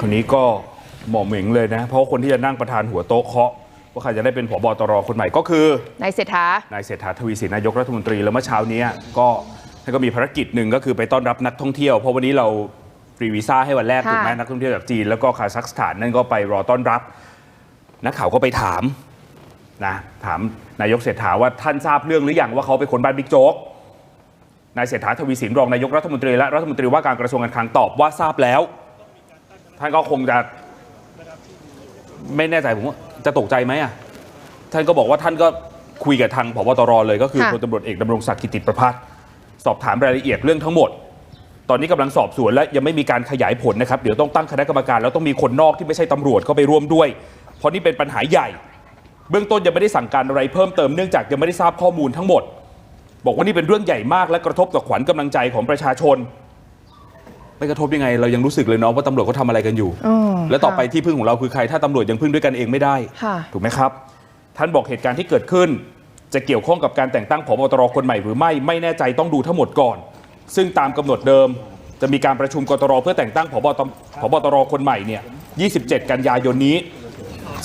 คนนี้ก็หมอเหม่งเลยนะ เพราะว่าคนที่จะนั่งประธานหัวโต๊ะเคาะว่าใครจะได้เป็นผบตรคนใหม่ก็คือนายเศรษฐานายเศรษฐาทวีสินนายกรัฐมนตรีแล้วเมื่อเช้านี้ก็ท่านก็มีภารกิจหนึ่งก็คือไปต้อนรับนักท่องเที่ยว เพราะวันนี้เราฟรีวีซ่าให้วันแรกค่ะถูกไหมนักท่องเที่ยวจากจีนแล้วก็คาซัคสถานนั่นก็ไปรอต้อนรับ นักข่าวก็ไปถามนะถามนายกเศรษฐาว่าท่านทราบเรื่องหรือยังว่าเขาไปค้นบ้านบิ๊กโจ๊กนายเศรษฐาทวีสินรองนายกรัฐมนตรีและรัฐมนตรีว่าการกระทรวงการคลังตอบว่าทราบแล้ว ท่านก็คงจะไม่แน่ใจผมว่าจะตกใจไหมอะท่านก็บอกว่าท่านก็คุยกับทางผบตรเลยก็คือค่ะพลตำรวจเอกดำรงศักดิ์กิติประพัฒน์สอบถามรายละเอียดเรื่องทั้งหมด ตอนนี้กำลังสอบสวนและยังไม่มีการขยายผลนะครับเดี๋ยวต้องตั้งคณะกรรมการแล้วต้องมีคนนอกที่ไม่ใช่ตำรวจเข้าไปร่วมด้วย เพราะนี่เป็นปัญหาใหญ่ เบื้องต้นยังไม่ได้สั่งการอะไรเพิ่มเติมเนื่องจากยังไม่ได้ทราบข้อมูลทั้งหมด บอกว่านี่เป็นเรื่องใหญ่มากและกระทบต่อขวัญกำลังใจของประชาชน ไม่กระทบยังไงเรายังรู้สึกเลยเนาะว่าตำรวจเขาทำอะไรกันอยู่อืมและต่อไปค่ะที่พึ่งของเราคือใครถ้าตำรวจยังพึ่งด้วยกันเองไม่ได้ค่ะถูกไหมครับ ท่านบอกเหตุการณ์ที่เกิดขึ้น จะเกี่ยวข้องกับการแต่งตั้งผบตรคนใหม่หรือไม่ไม่แน่ใจต้องดูทั้งหมดก่อน ซึ่งตามกำหนดเดิม จะมีการประชุมกตรเพื่อแต่งตั้งผบตผบตรคนใหม่เนี่ย 27 กันยายนนี้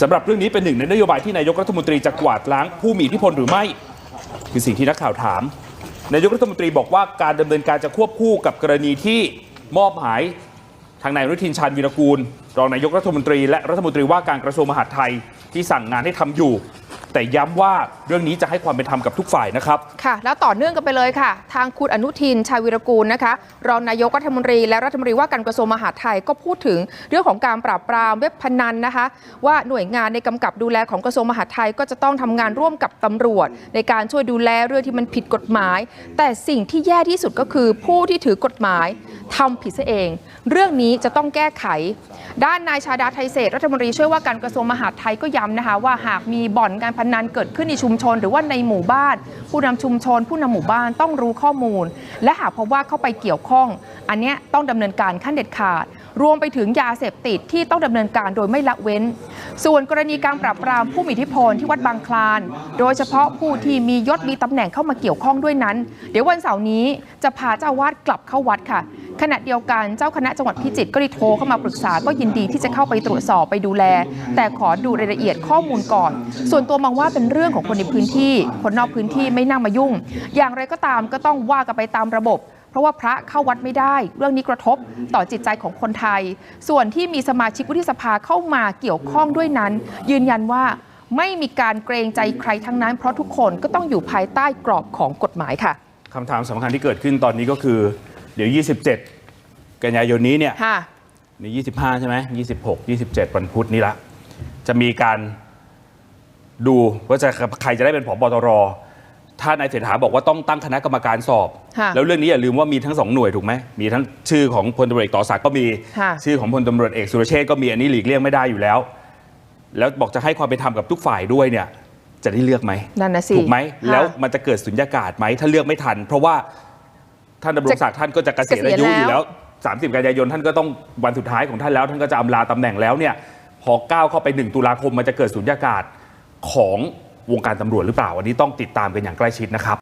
สำหรับเรื่องนี้เป็นหนึ่งในนโยบายที่นายกรัฐมนตรีจะกวาดล้างผู้มีอิทธิพลหรือไม่ คือสิ่งที่นักข่าวถามนายกรัฐมนตรีบอกว่าการดำเนินการจะควบคู่กับกรณีที่ มอบหมายทางนายอนุทินชาญวีรกูล รองนายกรัฐมนตรีและรัฐมนตรีว่าการกระทรวงมหาดไทยที่สั่งงานให้ทำอยู่ แต่ย้ำว่าเรื่องนี้จะให้ความเป็นธรรมกับทุกฝ่ายนะครับ ค่ะ แล้วต่อเนื่องกันไปเลยค่ะ ทางคุณอนุทินชาวิรกูลนะคะ รองนายกรัฐมนตรีและรัฐมนตรีว่าการกระทรวงมหาดไทยก็พูดถึงเรื่องของการปราบปรามเว็บพนันนะคะ ว่าหน่วยงานในกำกับดูแลของกระทรวงมหาดไทยก็จะต้องทำงานร่วมกับตำรวจ ในการช่วยดูแลเรื่องที่มันผิดกฎหมาย แต่สิ่งที่แย่ที่สุดก็คือผู้ที่ถือกฎหมายทำผิดซะเอง เรื่องนี้จะต้องแก้ไข ด้านนายชาดาไทยเศรษรัฐมนตรีช่วยว่าการกระทรวงมหาดไทยก็ย้ำนะคะว่าหากมีบ่อนการพนันเกิดขึ้นในชุมชน หรือว่าในหมู่บ้าน ผู้นำชุมชน ผู้นำหมู่บ้านต้องรู้ข้อมูล และหากพบว่าเข้าไปเกี่ยวข้อง อันนี้ต้องดำเนินการขั้นเด็ดขาด รวมไปถึงยาเสพติดที่ต้องดำเนินการโดยไม่ละเว้น ส่วนกรณีการปราบปรามผู้มีอิทธิพลที่วัดบางคลาน โดยเฉพาะผู้ที่มียศมีตำแหน่งเข้ามาเกี่ยวข้องด้วยนั้น เดี๋ยววันเสาร์นี้จะพาเจ้าวาดกลับเข้าวัดค่ะ ขณะเดียวกันเจ้าคณะจังหวัดพิจิตรก็ได้โทรเข้ามาปรึกษาก็ยินดีที่จะเข้าไปตรวจสอบไปดูแล แต่ขอดูรายละเอียดข้อมูลก่อน ส่วนตัวมองว่าเป็นเรื่องของคนในพื้นที่ คนนอกพื้นที่ไม่น่ามายุ่ง อย่างไรก็ตามก็ต้องว่ากันไปตามระบบ เพราะว่าพระเข้าวัดไม่ได้ เรื่องนี้กระทบต่อจิตใจของคนไทย ส่วนที่มีสมาชิกวุฒิสภาเข้ามาเกี่ยวข้องด้วยนั้น ยืนยันว่าไม่มีการเกรงใจใครทั้งนั้น เพราะทุกคนก็ต้องอยู่ภายใต้กรอบของกฎหมายค่ะคำถามสำคัญที่เกิดขึ้นตอนนี้ก็คือ เดี๋ยว 27 กันยายนนี้เนี่ยค่ะใน25 ใช่ไหม26 27 วันพุธนี้ละ จะมีการดูว่าจะใครจะได้เป็นผบตร ถ้านายเศรษฐาบอกว่าต้องตั้งคณะกรรมการสอบค่ะแล้วเรื่องนี้อย่าลืมว่ามีทั้งสองหน่วยถูกไหมมีทั้งชื่อของพลตำรวจเอกต่อศักดิ์ก็มีค่ะชื่อของพลตำรวจเอกสุรเชษฐ์ก็มีอันนี้หลีกเลี่ยงไม่ได้อยู่แล้ว แล้วบอกจะให้ความเป็นธรรมกับทุกฝ่ายด้วยเนี่ย จะได้เลือกไหมนั่นนะสิถูกไหมค่ะแล้วมันจะเกิดสุญญากาศไหมถ้าเลือกไม่ทัน เพราะว่าท่านดำรงศักดิ์ท่านก็จะเกษียณอายุเกษียณแล้วอยู่แล้ว 30 กันยายนท่านก็ต้องวันสุดท้ายของท่านแล้วท่านก็จะอำลาตำแหน่งแล้วเนี่ยพอก้าวเข้าไป 1 ตุลาคมมันจะเกิดสุญญากาศของ วงการตำรวจหรือเปล่า อันนี้ต้องติดตามกันอย่างใกล้ชิดนะครับ